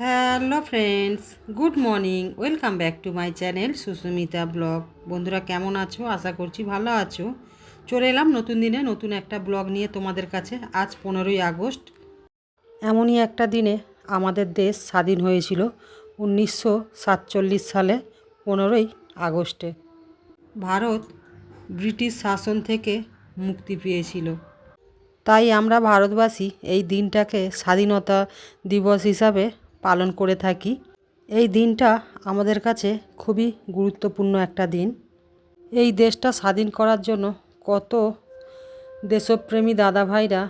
Hello friends, good morning, welcome back to my channel Sushmita blog. বন্ধুরা কেমন আছো? আশা করছি ভালো আছো। চলে এলাম নতুন দিনে নতুন একটা ব্লগ নিয়ে তোমাদের কাছে আজ পনেরোই আগস্ট। এমনই একটা দিনে আমাদের দেশ স্বাধীন হয়েছিল উনিশশো সাতচল্লিশ সালে পনেরোই আগস্টে। ভারত ব্রিটিশ শাসন থেকে মুক্তি পেয়েছিল। তাই আমরা ভারতবাসী এই দিনটাকে স্বাধীনতা দিবস হিসাবে পালন করে থাকি। এই দিনটা আমাদের কাছে খুবই গুরুত্বপূর্ণ একটা দিন। এই দেশটা স্বাধীন করার জন্য কত দেশপ্রেমী দাদা ভাইরা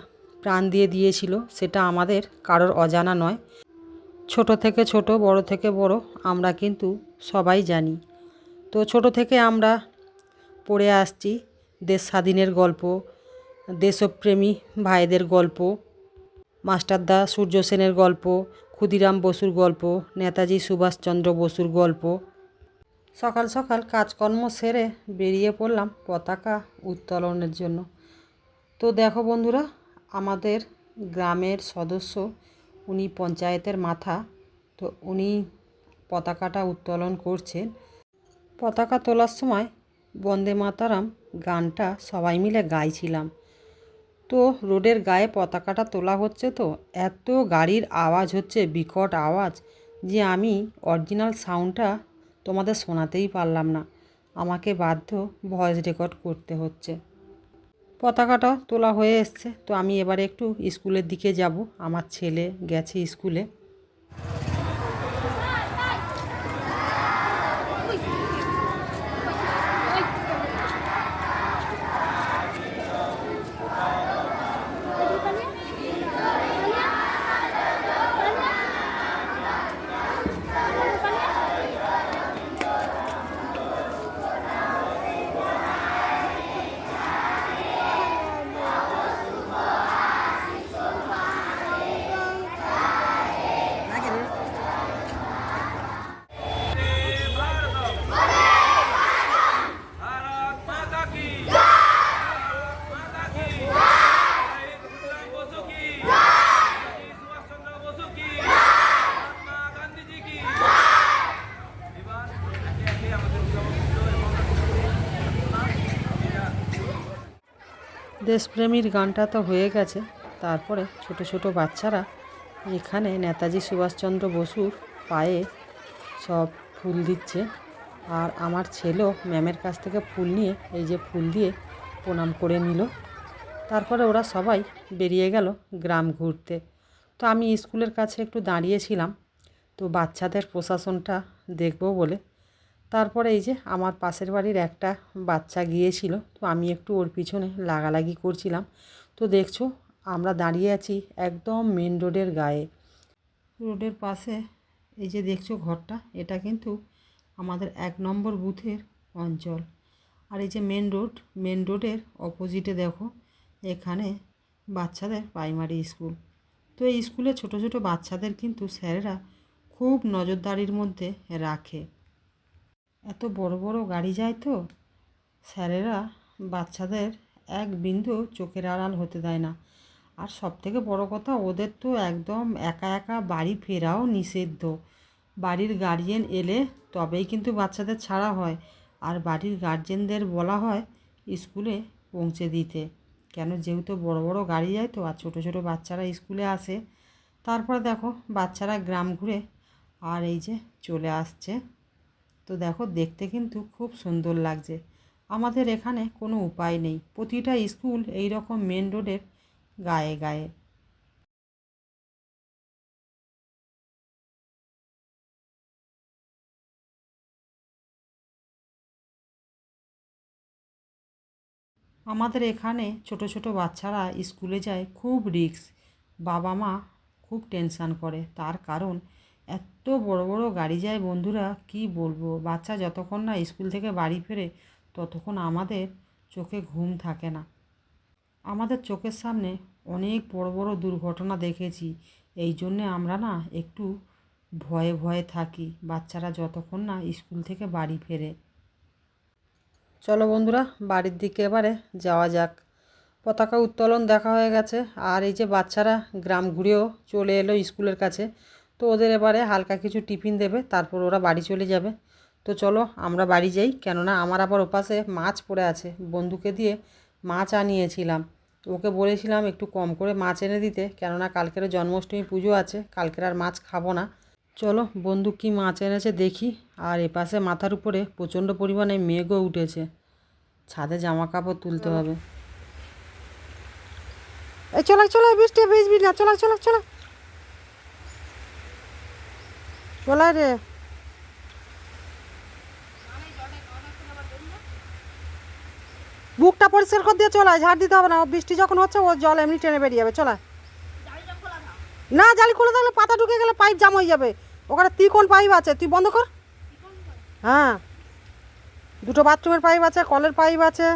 প্রাণ দিয়ে দিয়েছিল সেটা আমাদের কারোর অজানা নয়। ছোট থেকে ছোট, বড় থেকে বড় আমরা কিন্তু সবাই জানি। তো ছোট থেকে আমরা পড়ে আসছি দেশ স্বাধীনের গল্প, দেশপ্রেমী ভাইদের গল্প, মাস্টারদা সূর্য সেনের গল্প ক্ষুদিরাম বসুর গল্প, নেতাজি সুভাষচন্দ্র বসুর গল্প। সকাল সকাল কাজকর্ম সেরে বেরিয়ে পড়লাম পতাকা উত্তোলনের জন্য। তো দেখো বন্ধুরা, আমাদের গ্রামের সদস্য, উনি পঞ্চায়েতের মাথা, তো উনি পতাকাটা উত্তোলন করছেন। পতাকা তোলার সময় বন্দে মাতারাম গানটা সবাই মিলে গাইছিলাম। তো রোডের গায়ে পতাকাটা তোলা হচ্ছে তো, এত গাড়ির আওয়াজ হচ্ছে, বিকট আওয়াজ যে আমি অরিজিনাল সাউন্ডটা তোমাদের শোনাতেই পারলাম না। আমাকে বাধ্য ভয়েস রেকর্ড করতে হচ্ছে। পতাকাটা তোলা হয়ে এসছে, তো আমি এবারে একটু স্কুলের দিকে যাব। আমার ছেলে গেছে স্কুলে। দেশপ্রেমীর গানটা তো হয়ে গেছে। তারপরে ছোট ছোট বাচ্চারা এখানে নেতাজি সুভাষচন্দ্র বসুর পায়ে সব ফুল দিচ্ছে। আর আমার ছেলেও ম্যামের কাছ থেকে ফুল নিয়ে এই যে ফুল দিয়ে প্রণাম করে নিল। তারপরে ওরা সবাই বেরিয়ে গেল গ্রাম ঘুরতে। তো আমি স্কুলের কাছে একটু দাঁড়িয়েছিলাম। তো বাচ্চাদের প্রশাসনটা দেখব বলে তারপরে এই যে আমার পাশের বাড়ির একটা বাচ্চা গিয়েছিল, তো আমি একটু ওর পিছনে লাগালাগি করছিলাম। তো দেখছ, আমরা দাঁড়িয়ে আছি একদম মেন রোডের গায়ে। রোডের পাশে এই যে দেখছ ঘরটা, এটা কিন্তু আমাদের এক নম্বর বুথের অঞ্চল। আর এই যে মেন রোড মেন রোডের অপোজিটে দেখো, এখানে বাচ্চাদের প্রাইমারি স্কুল তো এই স্কুলে ছোট ছোট বাচ্চাদের কিন্তু স্যারেরা খুব নজরদারির মধ্যে রাখে। এত বড় বড় গাড়ি যায় তো। স্যারেরা বাচ্চাদের এক বিন্দু চোখের আড়াল হতে দেয় না। আর সব থেকে বড় কথা, ওদের তো একদম একা একা বাড়ি ফেরাও নিষিদ্ধ। বাড়ির গার্জিয়ান এলে তবেই কিন্তু বাচ্চাদের ছাড়া হয়। আর বাড়ির গার্জেনদের বলা হয় স্কুলে পৌঁছে দিতে। কেন? যেহেতু বড় বড় গাড়ি যায় তো, আর ছোটো ছোটো বাচ্চারা স্কুলে আসে। তারপরে দেখো, বাচ্চারা গ্রাম ঘুরে আর এই যে চলে আসছে। তো দেখো দেখতে কিন্তু খুব সুন্দর লাগছে। আমাদের এখানে কোনো উপায় নেই। প্রতিটা স্কুল এই রকম মেন রোডের গায়ে গায়ে। আমাদের এখানে ছোট ছোট বাচ্চারা স্কুলে যায়, খুব রিস্ক। বাবা মা খুব টেনশান করে। তার কারণ এত বড় বড় গাড়ি যায় বন্ধুরা, কি বলব? বাচ্চা যতক্ষণ না স্কুল থেকে বাড়ি ফেরে, ততক্ষণ আমাদের চোখে ঘুম থাকে না। আমাদের চোখের সামনে অনেক বড় বড় দুর্ঘটনা দেখেছি। এই জন্যে আমরা না একটু ভয়ে ভয়ে থাকি বাচ্চারা যতক্ষণ না স্কুল থেকে বাড়ি ফেরে। চলো বন্ধুরা, বাড়ির দিকে এবারে যাওয়া যাক। পতাকা উত্তোলন দেখা হয়ে গেছে, আর এই যে বাচ্চারা গ্রাম ঘুরেও চলে এলো স্কুলের কাছে। তো ওদের এবারে হালকা কিছু টিফিন দেবে তারপর ওরা বাড়ি চলে যাবে। তো চলো আমরা বাড়ি যাই কেননা আমার আবার ওপাশে মাছ পড়ে আছে। বন্ধুকে দিয়ে মাছ আনিয়েছিলাম। ওকে বলেছিলাম একটু কম করে মাছ এনে দিতে কেননা কালকের জন্মাষ্টমী পুজো আছে কালকের আর মাছ খাব না। চলো বন্ধু কি মাছ এনেছে দেখি। আর এপাশে মাথার উপরে প্রচণ্ড পরিমাণে মেঘও উঠেছে। ছাদে জামা কাপড় তুলতে হবে। এই চলা চলা বৃষ্টি ভিজবি না চলা চলা চলা। চলা রে বুকটা পরিষ্কার করে দিয়ে চলা ঝাড় দিতে হবে না। বৃষ্টি যখন হচ্ছে, ও জল এমনি টেনে বেরিয়ে যাবে। চলা না, জালি খুলে থাকলে পাতা ঢুকে গেলে পাইপ জাম হয়ে যাবে। ওখানে তিকোন পাইপ আছে। তুই বন্ধ কর। হ্যাঁ। দুটো বাথরুমের পাইপ আছে, কলের পাইপ আছে,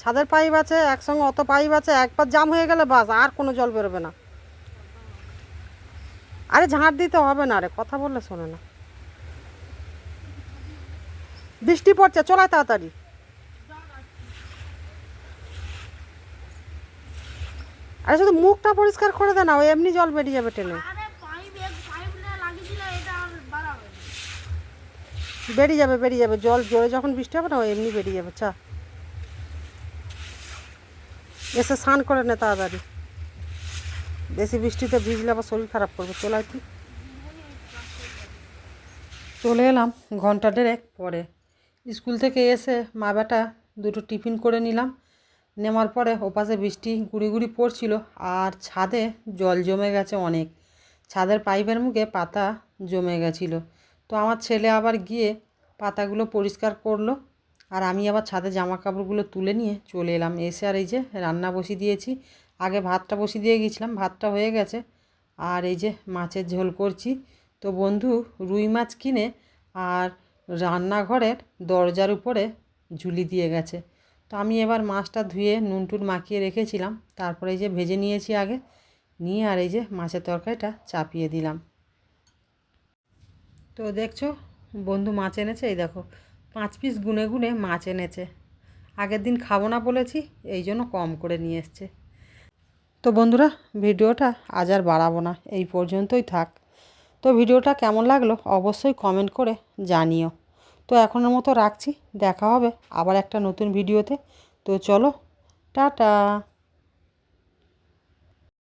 ছাদের পাইপ আছে, একসঙ্গে অত পাইপ আছে, একবার জাম হয়ে গেলে বাস, আর কোনো জল বেরোবে না। আরে ঝাঁট দিতে হবে না রে কথা বললে শোনে না। বৃষ্টি পড়ছে চলায় তাড়াতাড়ি। আরে শুধু মুখটা পরিষ্কার করে দে না ওই এমনি জল বেরিয়ে যাবে টেনে। বেরিয়ে যাবে বেরিয়ে যাবে জল জোরে যখন বৃষ্টি হবে না ও এমনি বেরিয়ে যাবে চা। এসে স্নান করে নে তাড়াতাড়ি। বেশি বৃষ্টিতে ভিজলে আবার শরীর খারাপ করবে। চলে তুই। চলে এলাম ঘণ্টা দেড়েক পরে। স্কুল থেকে এসে মা বেটা দুটো টিফিন করে নিলাম। নেওয়ার পরে ওপাশে বৃষ্টি গুড়ি গুড়ি পড়ছিল আর ছাদে জল জমে গেছে অনেক। ছাদের পাইপের মুখে পাতা জমে গেছিল। তো আমার ছেলে আবার গিয়ে পাতাগুলো পরিষ্কার করল আর আমি আবার ছাদে জামা কাপড়গুলো তুলে নিয়ে চলে এলাম। এসে আর এই যে রান্না বসিয়ে দিয়েছি। আগে ভাতটা বসিয়ে দিয়ে গেছিলাম, ভাতটা হয়ে গেছে। আর এই যে মাছের ঝোল করছি। তো বন্ধু, রুই মাছ কিনে আর রান্নাঘরের দরজার উপরে ঝুলি দিয়ে গেছে। তো আমি এবার মাছটা ধুয়ে নুন টুন মাখিয়ে রেখেছিলাম। তারপরে এই যে ভেজে নিয়েছি আগে, নিয়ে আর এই যে মাছের তরকারিটা চাপিয়ে দিলাম। তো দেখছ, বন্ধু মাছ এনেছে, এই দেখো, পাঁচ পিস গুনে গুনে মাছ এনেছে। আগের দিন খাব না বলেছি, এই জন্য কম করে নিয়ে এসছে। তো বন্ধুরা, ভিডিওটা আজ আর বাড়াবো না, এই পর্যন্তই থাক। তো ভিডিওটা কেমন লাগল অবশ্যই কমেন্ট করে জানিও। তো এখনের মতো রাখছি, দেখা হবে আবার একটা নতুন ভিডিওতে। তো চলো, টাটা।